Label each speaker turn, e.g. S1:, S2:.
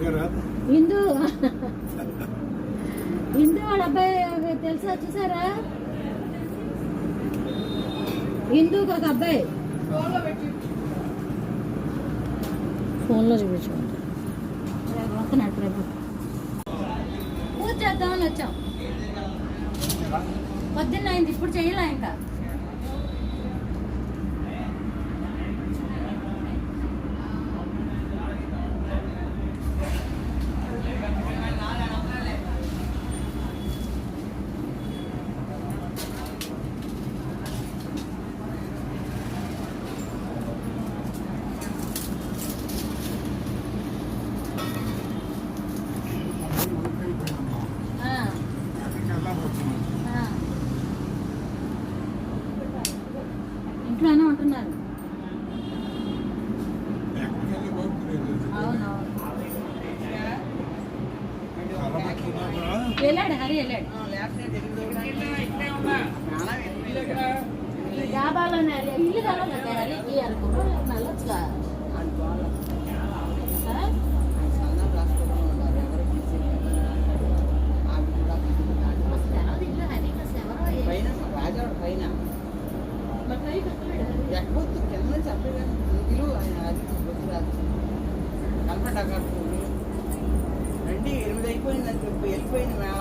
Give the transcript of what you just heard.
S1: హిందూ హిందూ వాళ్ళ అబ్బాయి తెలుసా చూసారా? హిందూకి ఒక అబ్బాయి. ఫోన్లో చూపించుకుంటా. వస్తున్నాడు ప్రభు. పూజ చేద్దామని వచ్చాం. పొద్దున్న అయింది ఇప్పుడు చేయలే ఇంకా? అవునవును. వెళ్ళాడు హరి వెళ్ళాడు. డాబాలోనే హరి ఇల్లు కలవదండి హరికి అనుకో మరి పైకి వస్తున్నాడు హరి.
S2: రండి ఎనిమిది అయిపోయిందని చెప్పి వెళ్ళిపోయింది మేళానికి